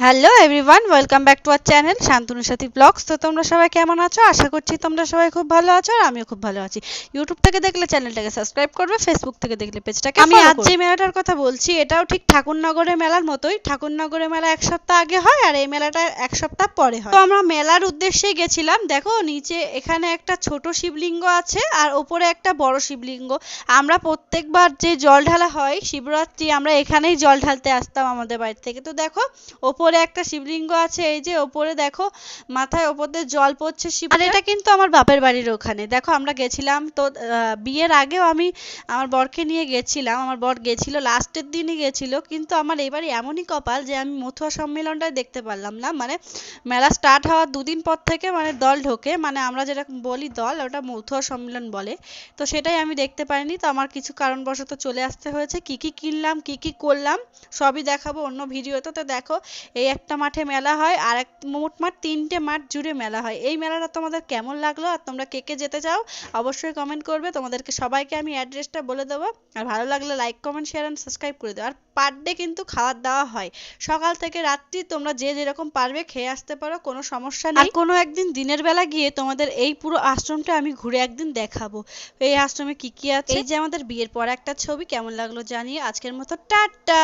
Hello everyone welcome back to our channel Shantanu Sathi blogs তো তোমরা সবাই কেমন আছো? আশা করছি তোমরা সবাই খুব ভালো আছো আর আমিও খুব ভালো আছি। ইউটিউব থেকে দেখলে চ্যানেলটাকে সাবস্ক্রাইব করবে ফেসবুক থেকে দেখলে পেজটাকে আমি আজ যে মেলাটার কথা বলছি এটাও ঠিক ঠাকুরনগরের মেলার মতোই। ঠাকুরনগরের মেলা এক সপ্তাহ আগে হয় আর এই মেলাটা এক সপ্তাহ পরে হয়। তো আমরা মেলার উদ্দেশ্যেই গেছিলাম। দেখো নিচে এখানে একটা ছোট শিবলিঙ্গ আছে আর ওপরে একটা বড় শিবলিঙ্গ। আমরা প্রত্যেকবার যে জল ঢালা হয় শিবরাত্রি আমরা এখানেই জল ঢালতে আসতাম আমাদের বাড়ি থেকে। তো দেখো ওপরে একটা শিবলিঙ্গ আছে, এই যে ওপরে দেখো, মাথায় ওপর দিয়ে জল পড়ছে শিব আর এটা কিন্তু আমার বাপের বাড়ির ওখানে। দেখো আমরা গেছিলাম তো বিয়ের আগেও আমি আমার বরকে নিয়ে গেছিলাম, আমার বর গেছিল, লাস্টের দিনই গেছিল, কিন্তু আমার এবারে এমনই কপাল যে আমি মথুয়া সম্মেলনটাই দেখতে পারলাম না। মানে মেলা স্টার্ট হওয়ার দুদিন পর থেকে মানে দল ঢোকে মানে আমরা যেরকম বলি দল, ওটা মথুয়া সম্মেলন বলে। তো সেটাই আমি দেখতে পারিনি তো আমার কিছু কারণবশত চলে আসতে হয়েছে। কি কি কিনলাম, কি কি করলাম, সবই দেখাবো অন্য ভিডিওতে। তো দেখো এই একটা মাঠে মেলা হয় আর এক মোটমাট তিনটে মাঠ জুড়ে মেলা হয়। এই মেলাটা তোমাদের কেমন লাগল আর তোমরা কে কে যেতে চাও অবশ্যই কমেন্ট করবে। তোমাদেরকে সবাইকে আমি অ্যাড্রেসটা বলে দেবো। আর ভালো লাগলে like comment share and subscribe করে দেবো আর পার ডে কিন্তু খাবার দাওয়া হয়। সকাল থেকে রাত্রি তোমরা যে যেরকম পারবে খেয়ে আসতে পারো কোনো সমস্যা নেই। আর কোনো একদিন দিনের বেলা গিয়ে তোমাদের এই পুরো আশ্রমটা আমি ঘুরে একদিন দেখাবো। এই আশ্রমে কি কি আছে? এই যে আমাদের বিয়ের পর একটা ছবি কেমন লাগল জানিয়ে আজকের মতো টাটা!